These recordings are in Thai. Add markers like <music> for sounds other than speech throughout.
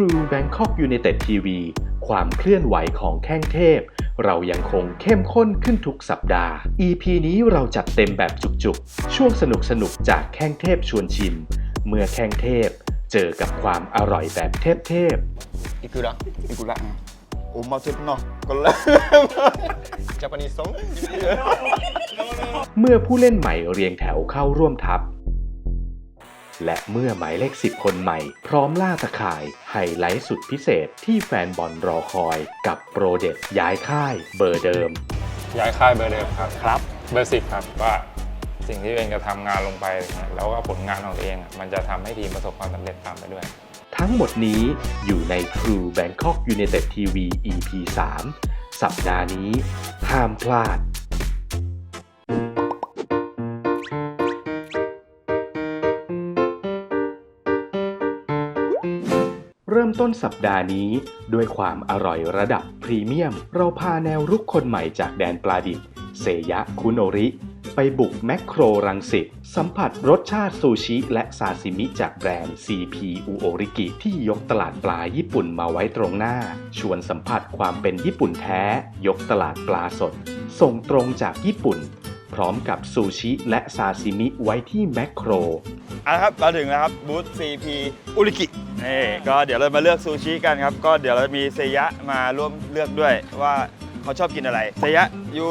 True Bangkok United TV ความเคลื่อนไหวของแข้งเทพ เรายังคงเข้มข้นขึ้นทุกสัปดาห์ EP นี้เราจัดเต็มแบบจุกๆ ช่วงสนุกๆ จากแข้งเทพชวนชิม เมื่อแข้งเทพ เจอกับความอร่อยแบบเทพๆ いくら อิกุระโอมาเซตเนาะก็แล้ว ジャパニーズソング เมื่อผู้เล่นใหม่เรียงแถวเข้าร่วมทัพ และเมื่อหมายเลขสิบคนใหม่ พร้อมล่าตะข่ายไฮไลท์สุดพิเศษที่แฟนบอลรอคอย กับโปรเด็ดย้ายค่ายเบอร์เดิม ย้ายค่ายเบอร์เดิมครับครับ เบอร์สิบครับว่าสิ่งที่ตัวเองจะทำงานลงไปอะไรเงี้ยแล้วก็ผลงานของตัวเองอะมันจะทำให้ทีมประสบความสำเร็จตามไปด้วย ทั้งหมดนี้อยู่ใน True Bangkok United TV EP 3 สัปดาห์นี้ ห้ามพลาด ต้นสัปดาห์นี้ ด้วยความอร่อยระดับพรีเมียม เราพาแนวรุกคนใหม่จากแดนปลาดิบเซยะคุโนริ ไปบุกแมคโครรังสิตสัมผัสรสชาติซูชิและซาซิมิจากแบรนด์ CP อุโอริกิที่ยกตลาดปลาญี่ปุ่นมาไว้ตรงหน้า ชวนสัมผัสความเป็นญี่ปุ่นแท้ ยกตลาดปลาสด ส่งตรงจากญี่ปุ่น พร้อมกับซูชิและซาซิมิไว้ที่แมคโครอาะครับมาถึงแล้วครับบูธ CP อุริกินี่ก็เดี๋ยวเรามาเลือกซูชิกันครับ ก็เดี๋ยวเรามีเซยะมาร่วมเลือกด้วยว่าเขาชอบกินอะไร เซยะยู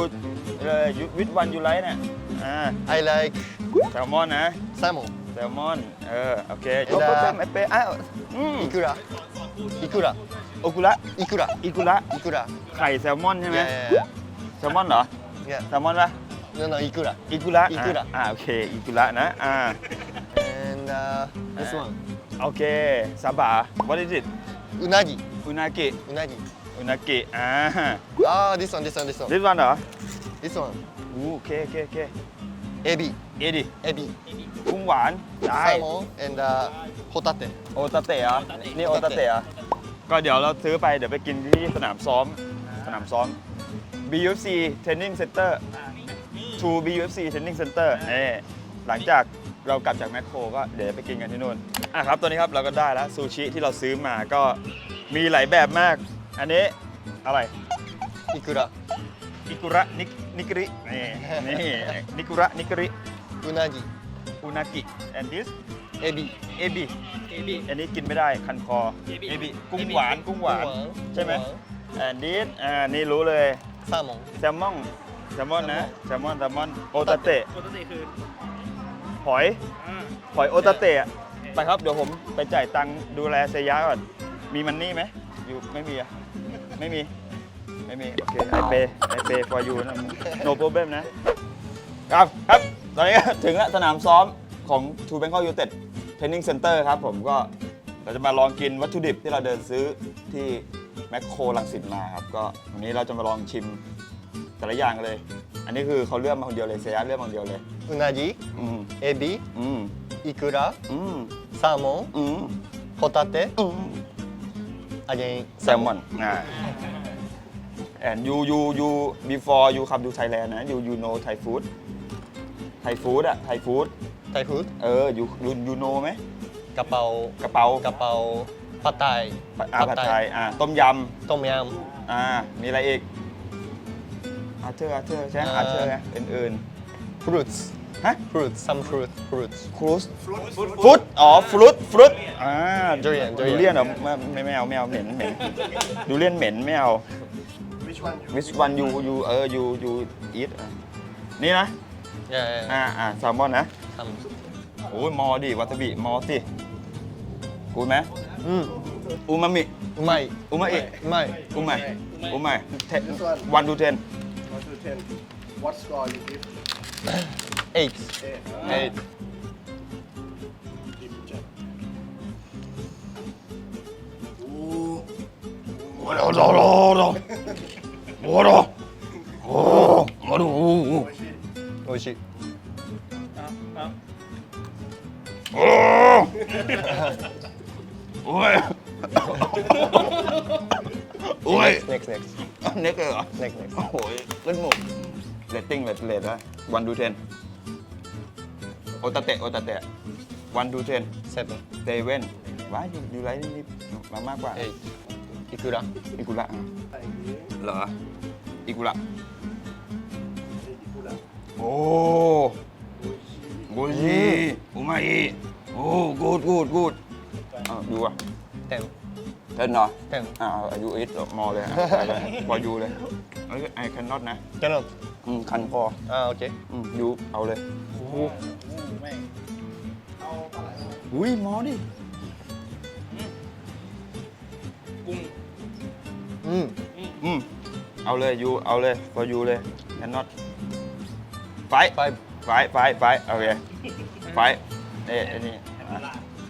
วิทวันยูไลท์เนี่ยอ่า I like แซลมอนนะ salmon แซลมอน เออ โอเคโอโกเซมเอเอ้าวอืม ikura ikura โอกุระอิคุระอิคุระอิคุระไข่แซลมอนใช่ไหมเแซลมอนเหรอเแซลมอนปะ no no いくら อิกุระ อิกุระ อ่าโอเคอิกุระนะอ่า and uh, this one โอเคซาบะ what is it うなぎ อุนากิ うなぎ อุนากิอ่า ah this one this one this one this one เหรอ this one อู้โอเคโอเคโอเค エビ เอดิ エビ กุ้งหวานได้ サーモン and uh, ホタテ โอตาเตะเหรอนี่โอตาเตะเหรอก็เดี๋ยวเราซื้อไปเดี๋ยวไปกินที่สนามซ้อม สนามซ้อม BUFC Training Center True BUFC Training Center นี่หลังจากเรากลับจากแมคโครก็เดี๋ยวไปกินกันที่นู่นอะครับตอนนี้ครับเราก็ได้แล้วซูชิที่เราซื้อมาก็มีหลายแบบมาก อันนี้อะไรอิกุระอิกุระนิกนิกรินี่นี่นิกุระนิกริอุนากิอุนากิ and this เอบีเอบีเอบีอันนี้กินไม่ได้คันคอเอบีกุ้งหวานกุ้งหวานใช่ไหม and this อ่านี่รู้เลยแซลมอนแซลมอน แซลมอนนะแซลมอนแซลมอนโอตาเตะปกติคือหอยอ่าหอยโอตาเตะไปครับเดี๋ยวผมไปจ่ายตังค์ดูแลเซยะก่อน มีมันนี่ไหมอยู่ไม่มีอะไม่มี ไม่มี โอเคไอเปไอเป for you นะ no problem นะ ครับครับ ตอนนี้ถึงแล้วสนามซ้อมของ t ู Bangkok United Training Center ครับผมก็เราจะมาลองกินวัตถุดิบที่เราเดินซื้อที่แมคโครลังสิตมาครับ ก็วันนี้เราจะมาลองชิม แต่ละอย่างกันเลย อันนี้คือเขาเลือกมาคนเดียวเลยเซียะเลือกมาคนเดียวเลย うなぎ อืม エビ อืม いくら อืม サーモン อืม ホタテ อืม アゲイン แซลมอนอ่า and you you you before you come to Thailand นะ you you know Thai food Thai food อะ Thai food タイフード เออ you you you know ไหม ガパオ กระเป๋าก ガパオパタイ อ่าผัดไทยอ่าต้มย トムヤム ำอ่า มีอะไรอีก ร์เธอร์อาร์เทอร์ใช่ไหมอาร์เทอร์นะอื่นๆฟรุ๊ตฮะ fruits some fruit fruits ครูสฟรุตอ๋อฟรุตฟรุตอ่า Durian, นจูเลียนเหรอไม่ไม่เอาไม่เอาเหม็นเหม็นดูเลียนเหม็นไม่เอา Which one you มิสวันยูยูเออยูยูอีทนี่นะอ่าอ่าแซลมอนนะ some โอ้ยมอดิวัตบิมอสิกูไหมอืมอูมามิ umai อูมาเอูมายอูมาอูมาวันดูเทน to 10, what score you give? Eight. Eight. Eight. Deep check. Ooh. Hold on, hold on, hold on. Hold on. Hold on. Hold on. 美味しい。おい。おい。Next, next. เน็กเลยเหรอ next next โอ้โหขึ้นหมกเรตติ้งเลตเลตนะวันดูเทนโอตาเตะโอตาเตะวันดูเทน7เซเว่นว้ายอยู่อยู่ไรนี่มามากกว่า eight. Ikura. อิกุระอะเหรออิกุระโอ้โอ้ยโอ้ไม่โอ้กูดกูดกูดอะดูอะ Ten. เต้นเหรอ Ten. อ่าอายุอิทมอเลยอะไปเลยพอยูเลยเอ้ยไอ้คันน็อตนะ Cannot. อืมคันพอ Ah, okay. อืมยูเอาเลยอุ้ยมอดิ Mm. อืมเอาเลยยูเอาเลยพอยูเลยคันน็อตไฟ Five. ไฟไฟไฟโอเคไฟเอ้ยอันนี้อะ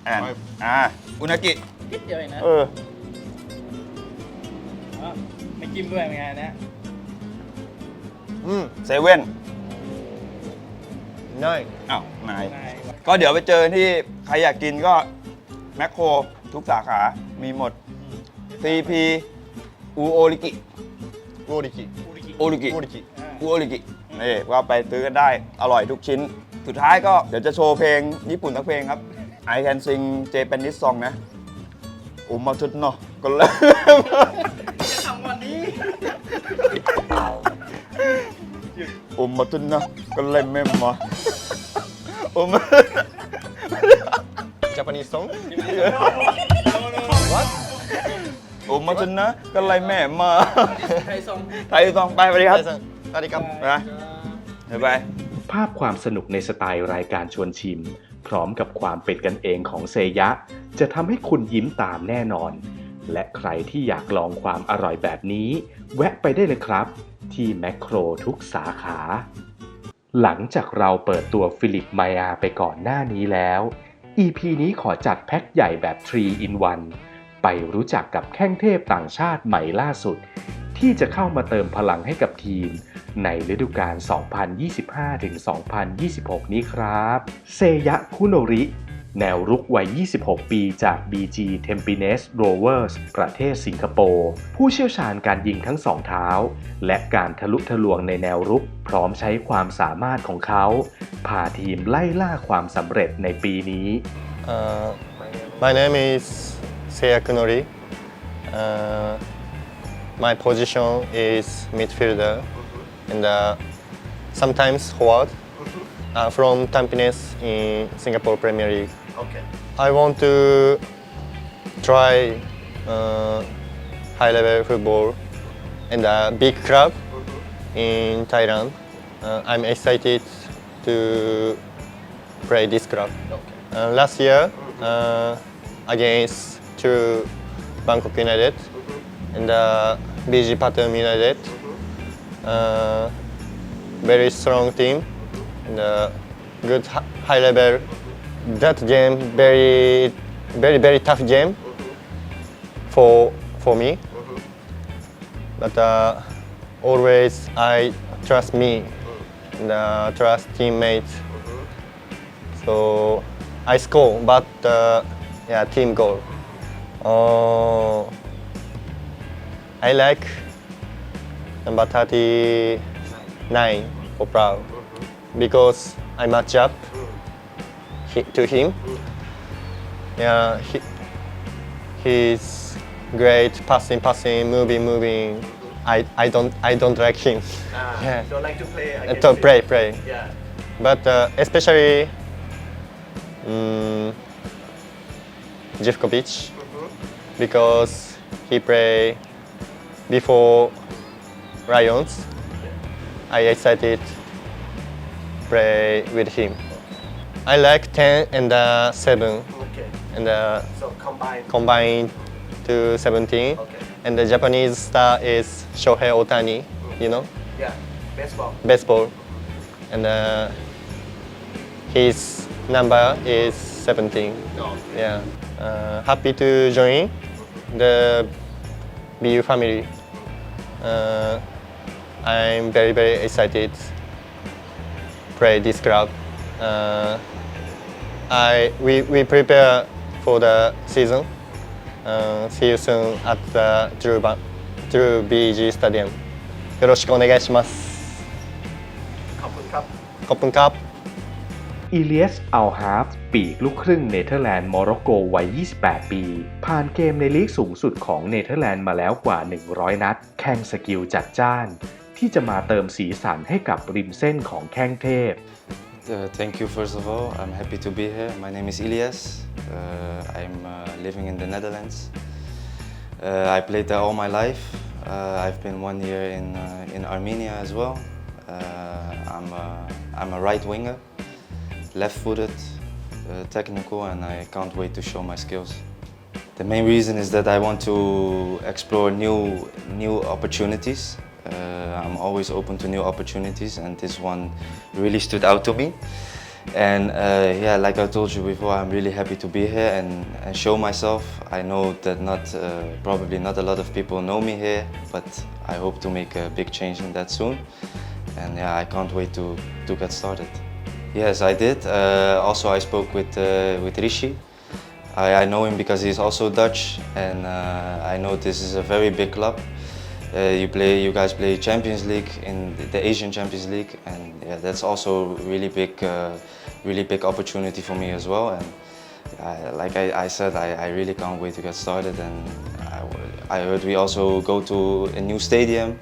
อ่าอ่าอุนากินิดเดียวเองนะเอออ๋อไม่ จิ้มด้วยเป็นไงนะ Mm. เซเว่น Nine. อ้าวนายนายก็เดี๋ยวไปเจอที่ใครอยากกินก็แมคโครทุกสาขามีหมด CP อูโอริกิ Uriki. โอริกิ Uriki. อูโอริกินี่ก็ไปซื้อกันได้อร่อยทุกชิ้น สุดท้ายก็เดี๋ยวจะโชว์เพลงญี่ปุ่นทั้งเพลงครับ I can sing Japanese song นะอุมาทุดเนาะก็เลย ทำวันนี้อุมาทุดเนาะก็เลยไม่มาอุมา Japanese song. อุมาทุดนะก็เลยแม่มาไทยซองไทยซองไปสวัสดีครับ Tyson. Arikam. นะบ๊ายบายภาพความสนุกในสไตล์รายการชวนชิม พร้อมกับความเป็นกันเองของเซยะ จะทำให้คุณยิ้มตามแน่นอน และใครที่อยากลองความอร่อยแบบนี้ แวะไปได้เลยครับ ที่แมคโครทุกสาขา หลังจากเราเปิดตัวฟิลิปไมอาไปก่อนหน้านี้แล้ว EP นี้ขอจัดแพ็คใหญ่แบบ 3 in 1 ไปรู้จักกับแข้งเทพต่างชาติใหม่ล่าสุด ที่จะเข้ามาเติมพลังให้กับทีม ในฤดูกาล 2025-2026 นี้ครับ เซยะคุโนริ แนวรุกวัย 26 ปีจาก BG Tempines Rovers ประเทศสิงคโปร์ ผู้เชี่ยวชาญการยิงทั้งสองเท้า และการทะลุทะลวงในแนวรุก พร้อมใช้ความสามารถของเขา พาทีมไล่ล่าความสำเร็จในปีนี้ Uh, my name is Seiya Kunori. Uh, my position is midfielder and uh, sometimes forward uh, from Tampines in Singapore Premier League. Okay. I want to try uh, high level football and a big club in Thailand. Uh, I'm excited to play this club. Uh, last year uh, against two Bangkok United and uh, BG Pattern United. Uh, very strong team and uh, good high level. That game very very very tough game for for me. But uh, always I trust me and uh, trust teammates. So I score, but uh, yeah, team goal. Uh, I like number 39 for Proud because I match up he, to him. Yeah, he, he's great passing, passing, moving, moving. I, I don't I don't like him. <laughs> Yeah. Don't like to play Uh, against to him. play, play. Yeah. But uh, especially um, Jivkovic because he play before Lions. I excited play with him. I like 10 and uh, 7 Okay. and uh, So combine. combined to 17. Okay. And the Japanese star is Shohei Otani, you know, Yeah. Baseball. baseball. And uh, his number is 17. No. Yeah. Uh, happy to join the BU family. Uh, I'm very, very excited play this club. Uh, I we we prepare for the season. Uh, see you soon at the Drew Ban Drew BG Stadium. よろしくお願いします。ขอบคุณครับ ขอบคุณครับ อีเลียส อัลฮาฟ ปีกลูกครึ่งเนเธอร์แลนด์โมร็อกโกวัย 28 ปี ผ่านเกมในลีกสูงสุดของเนเธอร์แลนด์มาแล้วกว่า 100 นัด แข่งสกิลจัดจ้าน ที่จะมาเติมสีสันให้กับริมเส้นของแข้งเทพ Uh, thank you first of all. I'm happy to be here. My name is Ilias. Uh, I'm uh, living in the Netherlands. Uh, I played there all my life. Uh, I've been one year in, uh, in Armenia as well. Uh, I'm, a, I'm a right winger, left footed, uh, technical, and I can't wait to show my skills. The main reason is that I want to explore new, new opportunities. Uh, I'm always open to new opportunities, and this one really stood out to me. And uh, yeah, like I told you before, I'm really happy to be here and, and show myself. I know that not uh, probably not a lot of people know me here, but I hope to make a big change in that soon. And yeah, I can't wait to, to get started. Yes, I did. Uh, also, I spoke with uh, with Rishi. I, I know him because he's also Dutch, and uh, I know this is a very big club. Uh, you play, you guys play Champions League in the Asian Champions League, and yeah, that's also really big, uh, really big opportunity for me as well. And like I, I said, I, I really can't wait to get started. And I, I heard we also go to a new stadium,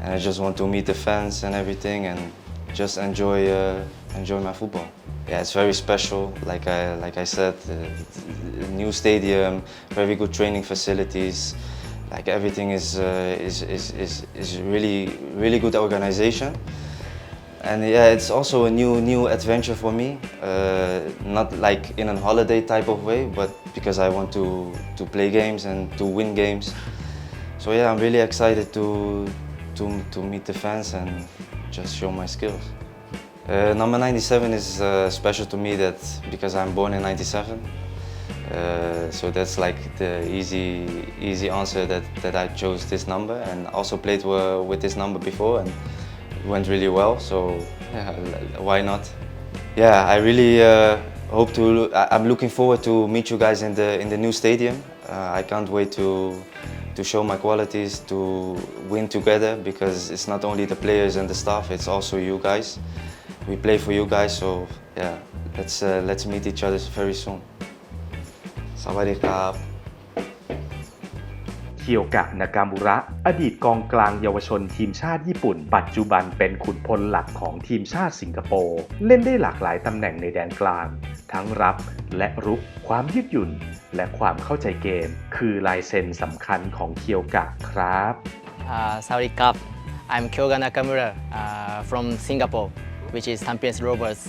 and I just want to meet the fans and everything, and just enjoy, uh, enjoy my football. Yeah, it's very special. Like I, like I said, uh, new stadium, very good training facilities like everything is, uh, is, is, is, is really really good organization. And yeah it's also a new new adventure for me. Uh, not like in a holiday type of way but because i want to to play games and to win games. So yeah i'm really excited to to, to meet the fans and just show my skills. Uh, number 97 is uh, special to me that because i'm born in 97 uh, so that's like the easy easy answer that, that I chose this number and also played uh, with this number before and went really well. So yeah, why not? Yeah I really uh, hope to I'm looking forward to meet you guys in the in the new stadium. Uh, I can't wait to to show my qualities to win together because it's not only the players and the staff it's also you guys. We play for you guys so yeah let's uh, let's meet each other very soon สวัสดีครับ เคียวกะนากามุระ อดีตกองกลางเยาวชนทีมชาติญี่ปุ่น ปัจจุบันเป็นขุนพลหลักของทีมชาติสิงคโปร์ เล่นได้หลากหลายตำแหน่งในแดนกลาง ทั้งรับและรุก ความยืดหยุ่น และความเข้าใจเกม คือลายเซ็นสำคัญของเคียวกะครับ Uh, Saudi Cup. I'm Kyoga Nakamura uh, from Singapore, which is Champions Rovers.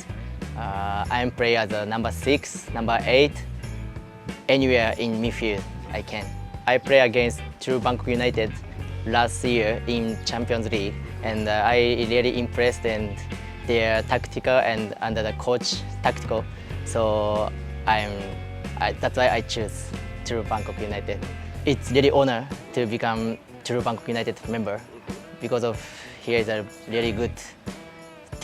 Uh, I'm play as a number six, number eight, anywhere in midfield I can. I play against True Bangkok United last year in Champions League, and uh, I really impressed and their tactical and under the coach tactical. So I'm I, that's why I choose True Bangkok United. It's really honor to become True Bangkok United member because of here is a really good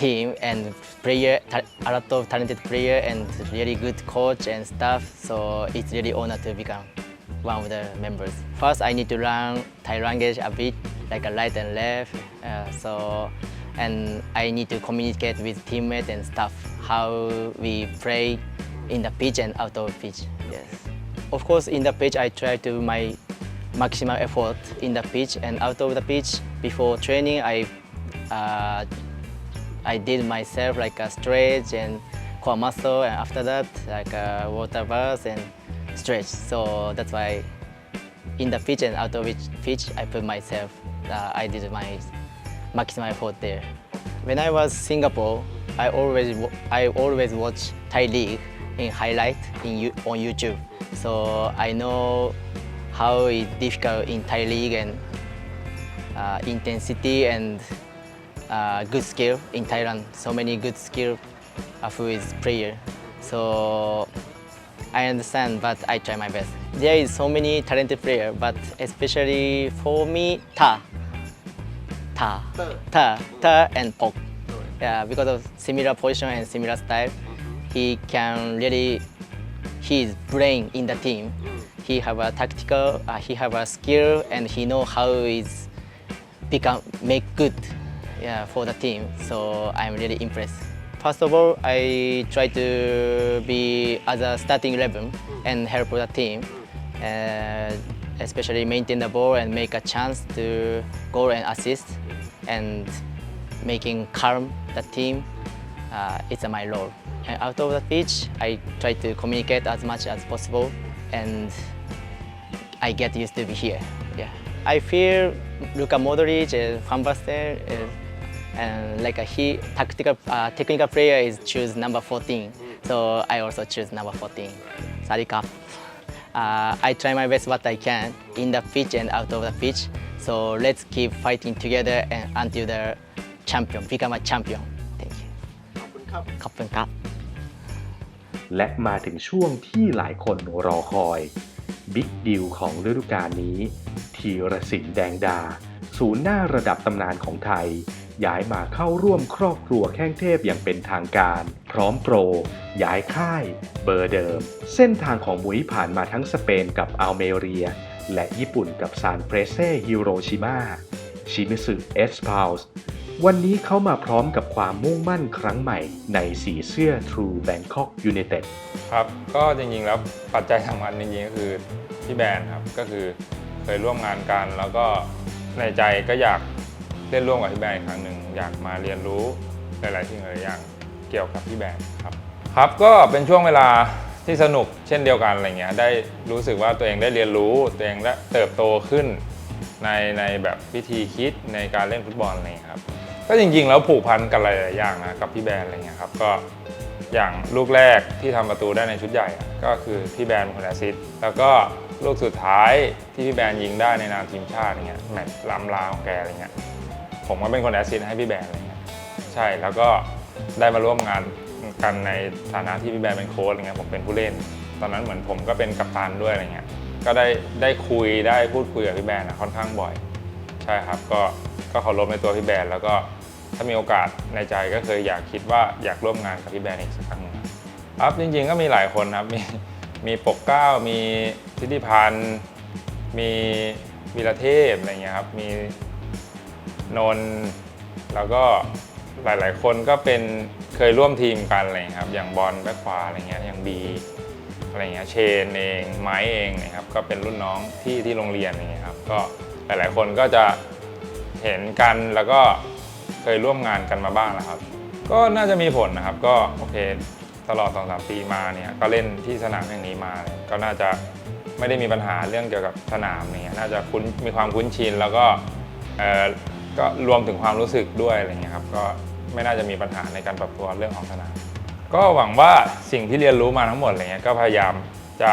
team and player, a lot of talented player and really good coach and staff. So it's really honor to become one of the members. First, I need to learn Thai language a bit, like a right and left. Uh, so, and I need to communicate with teammates and staff how we play in the pitch and out of pitch. Yes. Of course, in the pitch, I try to my maximum effort in the pitch and out of the pitch. Before training, I uh, I did myself like a stretch and core muscle, and after that, like a water bath and stretch. So that's why in the pitch and out of pitch, I put myself. Uh, I did my maximum effort there. When I was Singapore, I always I always watch Thai league in highlight in on YouTube. So I know how it's difficult in Thai league and uh, intensity and uh, good skill in Thailand. So many good skill of who is player. So I understand, but I try my best. There is so many talented player, but especially for me, Ta, Ta, Ta, Ta, and Pok. Yeah, because of similar position and similar style, he can really his brain in the team. He have a tactical, uh, he have a skill, and he know how is become make good yeah, for the team. So I'm really impressed First of all, I try to be as a starting 11 and help the team, uh, especially maintain the ball and make a chance to goal and assist, and making calm the team. Uh, it's my role. And out of the pitch, I try to communicate as much as possible, and I get used to be here. Yeah, I feel Luka Modric and Van Basten is and like a he tactical uh, technical player is choose number 14 so i also choose number 14 Sarikap. Uh, i try my best what i can in the pitch and out of the pitch so let's keep fighting together and until the champion become a champion thank you ขอบคุณครับ และมาถึงช่วงที่หลายคนรอคอยบิ๊กดิวของฤดูกาลนี้ ทีรสินแดงดา ศูนย์หน้าระดับตำนานของไทย ย้ายมาเข้าร่วมครอบครัวแข้งเทพอย่างเป็นทางการ พร้อมโปร ย้ายค่าย เบอร์เดิม เส้นทางของมุ้ยผ่านมาทั้งสเปนกับอัลเมเรีย และญี่ปุ่นกับซานเฟรเซ่ฮิโรชิมาชิมิสึเอสพาวส์วันนี้เขามาพร้อมกับความมุ่งมั่นครั้งใหม่ในสีเสื้อ True Bangkok United ครับ ก็จริงๆ แล้วปัจจัยสำคัญจริงๆ ก็คือพี่แบรนด์ครับ ก็คือเคยร่วมงานกัน แล้วก็ในใจก็อยาก เล่นร่วมกับพี่แบรนด์อีกครั้งหนึ่งอยากมาเรียนรู้หลายๆสิ่งหลายอย่างเกี่ยวกับพี่แบรนด์ครับครับก็เป็นช่วงเวลาที่สนุกเช่นเดียวกันอะไรเงี้ยได้รู้สึกว่าตัวเองได้เรียนรู้ตัวเองได้เติบโตขึ้นในในแบบวิธีคิดในการเล่นฟุตบอลอะไรเงี้ยครับก็จริงๆ แล้วผูกพันกันหลายๆอย่างนะกับพี่แบรนด์อะไรเงี้ยครับก็อย่างลูกแรกที่ทำประตูได้ในชุดใหญ่ ก็คือพี่แบรนด์เป็นคนแอซิสต์แล้วก็ลูกสุดท้ายที่พี่แบรนด์ยิงได้ในนามทีมชาติอย่างเงี้ยแมตช์ล้ำลาของแกอะไรเงี้ย ผมก็เป็นคนแอสซิสต์ให้พี่แบรนด์อะไรเงี้ยใช่แล้วก็ได้มาร่วมงานกันในฐานะที่พี่แบร์เป็นโค้ชอะไรเงี้ยผมเป็นผู้เล่น ตอนนั้นเหมือนผมก็เป็นกัปตันด้วยอะไรเงี้ยก็ได้ได้คุยได้พูดคุยกับพี่แบรนด์อะค่อนข้างบ่อย ใช่ครับก็ก็เคารพในตัวพี่แบร์แล้วก็ถ้ามีโอกาสในใจก็เคยอยากคิดว่าอยากร่วมงานกับพี่แบร์อีกสักครั้งนึงครับจริงๆก็มีหลายคนครับมีมีปกเก้า มีทิติพันธ์มีวีระเทพอะไรเงี้ยครับมี นนแล้วก็หลายๆ คนก็เป็นเคยร่วมทีมกันอะไรครับ อย่างบอลแบ็คขวาอะไรเงี้ยอย่างบีอะไรเงี้ยเชนเองไม้เองนะครับก็เป็นรุ่นน้องที่ที่โรงเรียนอะไรเงี้ยครับก็หลายๆคนก็จะเห็นกันแล้วก็เคยร่วมงานกันมาบ้างแล้วครับ ก็น่าจะมีผลนะครับ ก็โอเคตลอด2องสามปีมาเนี่ยก็เล่นที่สนามแห่งนี้มา ก็น่าจะไม่ได้มีปัญหาเรื่องเกี่ยวกับสนามเนี่ยน่าจะคุ้นมีความคุ้นชินแล้วก็เอ่อ ก็รวมถึงความรู้สึกด้วยอะไรเงี้ยครับก็ไม่น่าจะมีปัญหาในการปรับตัวเรื่องของสนามก็หวังว่าสิ่งที่เรียนรู้มาทั้งหมดอะไรเงี้ยก็พยายามจะ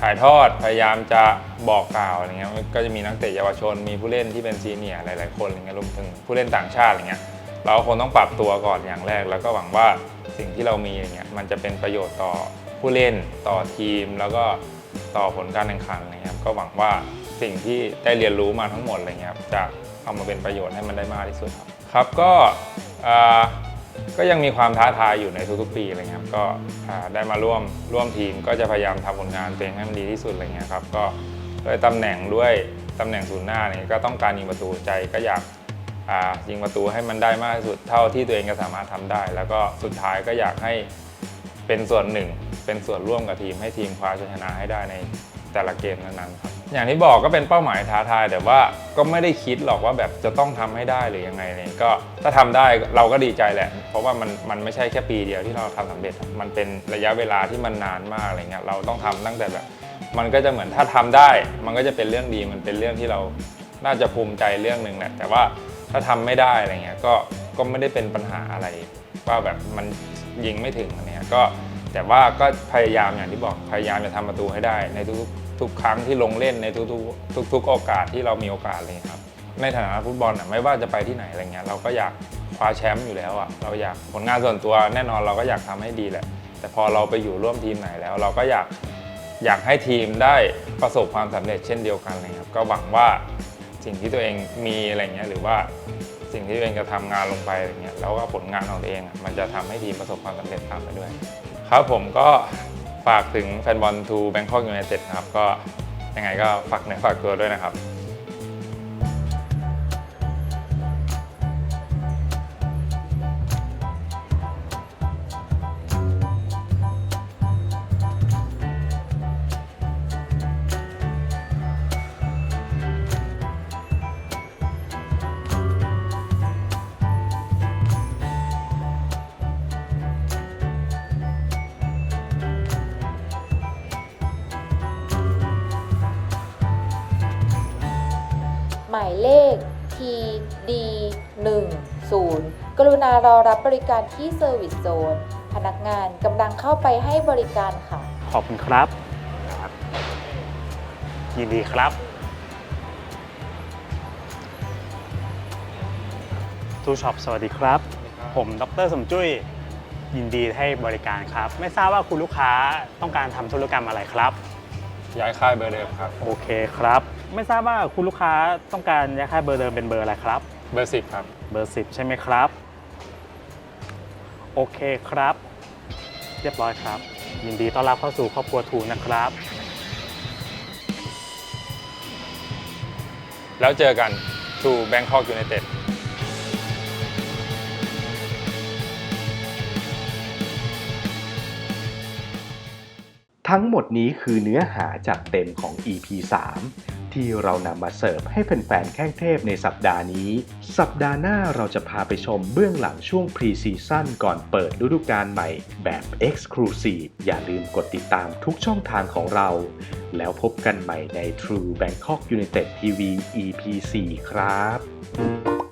ถ่ายทอดพยายามจะบอกกล่าวอะไรเงี้ยก็จะมีนักเตะเยาวชน มีผู้เล่นที่เป็นซีเนียร์หลาย ๆ คนอะไรเงี้ยรวมถึงผู้เล่นต่างชาติอะไรเงี้ยเราคงต้องปรับตัวก่อนอย่างแรก แล้วก็หวังว่าสิ่งที่เรามีอะไรเงี้ยมันจะเป็นประโยชน์ต่อผู้เล่นต่อทีม แล้วก็ต่อผลการแข่งขันอะไรเงี้ยก็หวังว่าสิ่งที่ได้เรียนรู้มาทั้งหมดอะไรเงี้ยจะ เอามาเป็นประโยชน์ให้มันได้มากที่สุดครับครับก็ก็ยังมีความท้าทายอยู่ในทุกๆปีอะไรเงี้ยครับก็ได้มาร่วมร่วมทีมก็จะพยายามทำผลงานตัวเองให้มันดีที่สุดอะไรเงี้ยครับก็ด้วยตำแหน่งด้วยตำแหน่งศูนย์หน้าเนี่ยก็ต้องการยิงประตูใจก็อยากยิงประตูให้มันได้มากที่สุดเท่าที่ตัวเองจะสามารถทำได้ แล้วก็สุดท้ายก็อยากให้เป็นส่วนหนึ่ง เป็นส่วนร่วมกับทีมให้ทีมคว้าชัยชนะให้ได้ในแต่ละเกมนั้นๆครับ อย่างที่บอกก็เป็นเป้าหมายท้าทาย แต่ว่าก็ไม่ได้คิดหรอกว่าแบบจะต้องทำให้ได้หรือยังไงเลยก็ถ้าทำได้เราก็ดีใจแหละ เพราะว่ามันมันไม่ใช่แค่ปีเดียวที่เราทำสำเร็จ มันเป็นระยะเวลาที่มันนานมากอะไรเงี้ยเราต้องทำตั้งแต่แบบ มันก็จะเหมือนถ้าทำได้ มันก็จะเป็นเรื่องดีมันเป็นเรื่องที่เราน่าจะภูมิใจเรื่องหนึ่งแหละแต่ว่าถ้าทำไม่ได้อะไรเงี้ยก็ก็ไม่ได้เป็นปัญหาอะไร ว่าแบบมันยิงไม่ถึงอะไรเงี้ยก็แต่ว่าก็พยายามอย่างที่บอกพยายามจะทำประตูให้ได้ในทุก ทุกครั้งที่ลงเล่นในทุกๆทุกๆโอกาสที่เรามีโอกาสเลยครับ ในฐานะฟุตบอลอะไม่ว่าจะไปที่ไหนอะไรเงี้ยเราก็อยากคว้าแชมป์อยู่แล้วอะเราอยากผลงานส่วนตัวแน่นอนเราก็อยากทำให้ดีแหละ แต่พอเราไปอยู่ร่วมทีมไหนแล้ว เราก็อยากอยากให้ทีมได้ประสบความสำเร็จเช่นเดียวกันเลยครับก็หวังว่าสิ่งที่ตัวเองมีอะไรเงี้ยหรือว่าสิ่งที่ตัวเองจะทำงานลงไปอะไรเงี้ยแล้วก็ผลงานของตัวเองอะมันจะทำให้ทีมประสบความสำเร็จตามไปด้วย ครับผมก็ ฝากถึงแฟนบอลทูแบงคอกยูไนเต็ดนะครับ ก็ยังไงก็ฝากเนื้อฝากตัวด้วยนะครับ อรับบริการที่ Service Zone พนักงานกำลังเข้าไปให้บริการค่ะ ขอบคุณครับ ยินดีครับ ทูช็อปสวัสดีครับ ผมดรสมจุ้ย ยินดีให้บริการครับ ไม่ทราบว่าคุณลูกค้าต้องการทำธุรกรรมอะไรครับ ย้ายค่ายเบอร์เดิมครับ โอเคครับ ไม่ทราบว่าคุณลูกค้าต้องการย้ายค่ายเบอร์เดิมเป็นเบอร์อะไรครับ เบอร์สิบครับ เบอร์ 10 ใช่ไหมครับ โอเคครับ เรียบร้อยครับ ยินดีต้อนรับเข้าสู่ครอบครัวทูนะครับ แล้วเจอกัน to Bangkok United ทั้งหมดนี้คือเนื้อหาจัดเต็มของ EP 3 ที่เรานำมาเสิร์ฟให้แฟนๆแข้งเทพในสัปดาห์นี้ สัปดาห์หน้าเราจะพาไปชมเบื้องหลังช่วงพรีซีซั่นก่อนเปิดฤดูกาลใหม่แบบ Exclusive อย่าลืมกดติดตามทุกช่องทางของเรา แล้วพบกันใหม่ใน True Bangkok United TV EP 4 ครับ